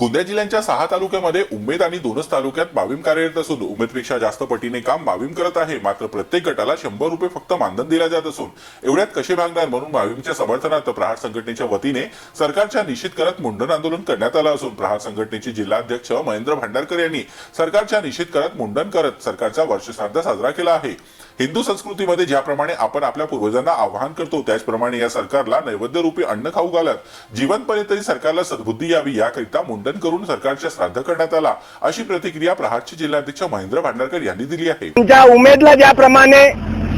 गोंदिया जिल्ह्याच्या सहा तालुक्यामध्ये उमेद आणि दोनच तालुक्यात बावीम कार्यरत असून उमेदपेक्षा जास्त पटीने काम बावीम करत आहे. मात्र प्रत्येक गटाला शंभर रुपये फक्त मानधन दिला जात असून एवढ्यात कसे भागणार म्हणून बावीमच्या समर्थनार्थ प्रहार संघटनेच्या वतीने सरकारच्या निषेध करत मुंडन आंदोलन करण्यात आलं असून प्रहार संघटनेचे जिल्हाध्यक्ष महेंद्र भांडारकर यांनी सरकारच्या निषेध करत मुंडन करत सरकारचा वर्षश्राद्ध साजरा केला आहे. हिंदू संस्कृतीमध्ये ज्याप्रमाणे आपण आपल्या पूर्वजांना आवाहन करतो त्याचप्रमाणे या सरकारला नैवेद्य रूपी अन्न खाऊ घालत जीवनपणे तरी सरकारला सद्बुद्धी यावी याकरिता मुंडन करून सरकारच्या श्राद्ध करण्यात आला अशी प्रतिक्रिया प्रहारचे जिल्हाध्यक्ष महेंद्र भांडारकर यांनी दिली आहे. तुमच्या उमेदला ज्याप्रमाणे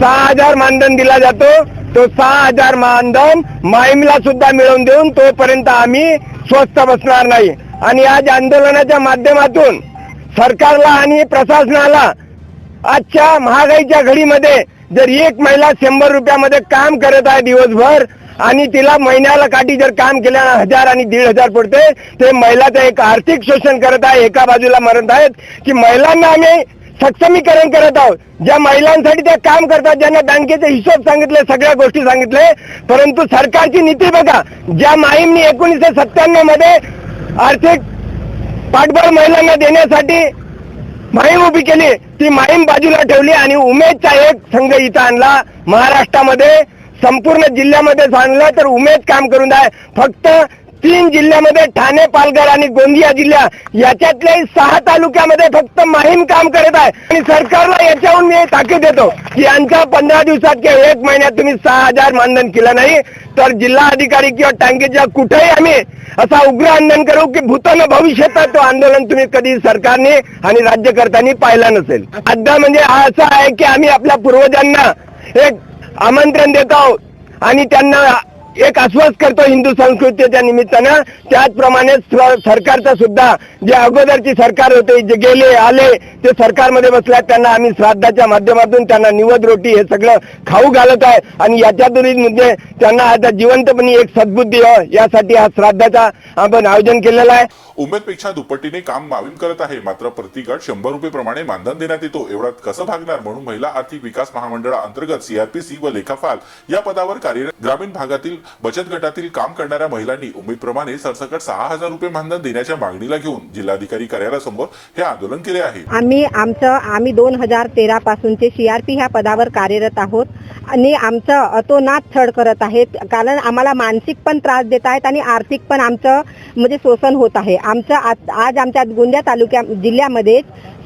सहा हजार मानधन दिला जातो तो सहा हजार मानधन माईमला सुद्धा मिळवून देऊन तोपर्यंत आम्ही स्वस्थ बसणार नाही. आणि आज आंदोलनाच्या माध्यमातून सरकारला आणि प्रशासनाला आजच्या महागाईच्या घडीमध्ये जर एक महिला शंभर रुपयामध्ये काम करत आहे दिवसभर आणि तिला महिन्याला काठी जर काम केल्या हजार आणि दीड हजार पडते ते महिलाचं एक आर्थिक शोषण करत आहे एका बाजूला म्हणत आहेत की महिलांना आम्ही सक्षमीकरण करत आहोत. ज्या महिलांसाठी त्या काम करतात ज्यांना बँकेचे हिशोब सांगितले सगळ्या गोष्टी सांगितले परंतु सरकारची नीती बघा ज्या माहीमनी एकोणीसशे सत्त्याण्णवमध्ये आर्थिक पाठबळ महिलांना देण्यासाठी माहीम उभी केली ती माहीम बाजूला ठेवली आणि उमेदचा एक संघ इथं आणला. महाराष्ट्रामध्ये संपूर्ण जिल्ह्यामध्ये आणलं तर उमेद काम करून आहे फक्त तीन जिल्ह्यामध्ये ठाणे पालघर आणि गोंदिया जिल्हा याच्यातल्याही सहा तालुक्यामध्ये फक्त माहीम काम करत आहे. आणि सरकारला याच्याहून मी ताकीद देतो की यांच्या पंधरा दिवसात किंवा एक महिन्यात तुम्ही सहा हजार मानधन केलं नाही तर जिल्हा अधिकारी किंवा टँकेच्या कुठेही आम्ही असा उग्र आंदोलन करू की भूतान भविष्यात तो आंदोलन तुम्ही कधी सरकारने आणि राज्यकर्त्यांनी पाहिला नसेल. अड्डा म्हणजे हा असा आहे की आम्ही आपल्या पूर्वजांना एक आमंत्रण देत आहोत आणि त्यांना एक आश्वास करतो हिंदू संस्कृतीच्या निमित्तानं. त्याचप्रमाणे सरकारचा सुद्धा जे अगोदरची सरकार होते जे गेले आले ते सरकारमध्ये बसल्यात. त्यांना आम्ही श्राद्धाच्या माध्यमातून त्यांना निवद रोटी हे सगळं खाऊ घालत आहे. आणि याच्यातून म्हणजे त्यांना आता जिवंतपणी एक सद्बुद्धी हो यासाठी हा श्राद्धाचा आपण आयोजन केलेलं आहे. उमेदपेक्षा दुपट्टीने काम मावीम करत आहे. मात्र प्रतिगट शंभर रुपये प्रमाणे मानधन देण्यात येतो. एवढ्यात कसं भागणार? म्हणून महिला आर्थिक विकास महामंडळाअंतर्गत सीआरपीसी व लेखापाल या पदावर कार्यरत ग्रामीण भागातील बचत गटातील काम करणाऱ्या महिलांनी उमेदप्रमाणे सरसकट सहा हजार रुपये मानधन देण्याच्या मागणीला घेऊन जिल्हाधिकारी कार्यालयासमोर हे आंदोलन केले आहे. आम्ही आमचं आम्ही दोन हजार तेरा पासूनचे सीआरपी ह्या पदावर कार्यरत आहोत आणि आमचं अतोनात छळ करत आहेत कारण आम्हाला मानसिक पण त्रास देत आहेत आणि आर्थिक पण आमचं म्हणजे शोषण होत आहे. आमचं आज आज आमच्या गोंदिया तालुक्या जिल्ह्यामध्ये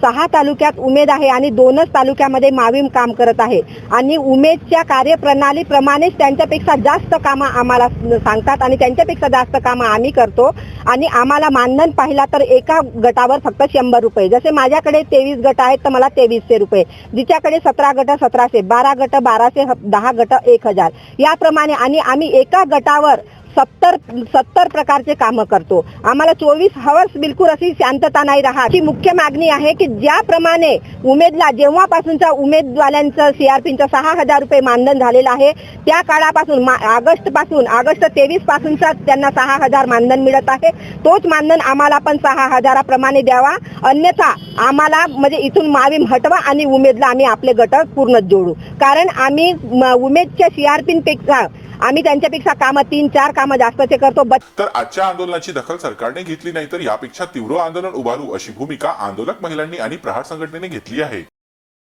सहा तालुक्यात उमेद आहे आणि दोनच तालुक्यामध्ये मावीम काम करत आहे. आणि उमेदच्या कार्यप्रणालीप्रमाणेच त्यांच्यापेक्षा जास्त कामं आम्हाला सांगतात आणि त्यांच्यापेक्षा जास्त कामं आम्ही करतो. आणि आम्हाला मानधन पाहिला तर एका गटावर फक्त शंभर रुपये. जसे माझ्याकडे तेवीस गट आहेत तर मला तेवीसशे रुपये. जिच्याकडे सतरा गट सतराशे. बारा गट बाराशे दहा गट एक हजार. याप्रमाणे आणि आम्ही एका गटावर सत्तर सत्तर प्रकारचे कामं करतो. आम्हाला चोवीस हवर्स बिलकुल अशी शांतता नाही राहत. ही मुख्य मागणी आहे की ज्याप्रमाणे उमेदला जेव्हापासूनचा उमेदवाल्यांचं सीआरपीचं सहा हजार रुपये मानधन झालेलं आहे त्या काळापासून ऑगस्टपासून ऑगस्ट तेवीस पासूनचा त्यांना सहा हजार मानधन मिळत आहे. तोच मानधन आम्हाला पण सहा हजाराप्रमाणे द्यावा. अन्यथा आम्हाला म्हणजे इथून मावीम हटवा आणि उमेदला आम्ही आपले गट पूर्ण जोडू. कारण आम्ही उमेदच्या सीआरपीपेक्षा आम्ही त्यांच्यापेक्षा कामं तीन चार कामं जास्तचे करतो तर आजच्या आंदोलनाची दखल सरकारने घेतली नाही तर यापेक्षा तीव्र आंदोलन उभारू अशी भूमिका आंदोलक महिलांनी आणि प्रहार संघटनेने घेतली आहे.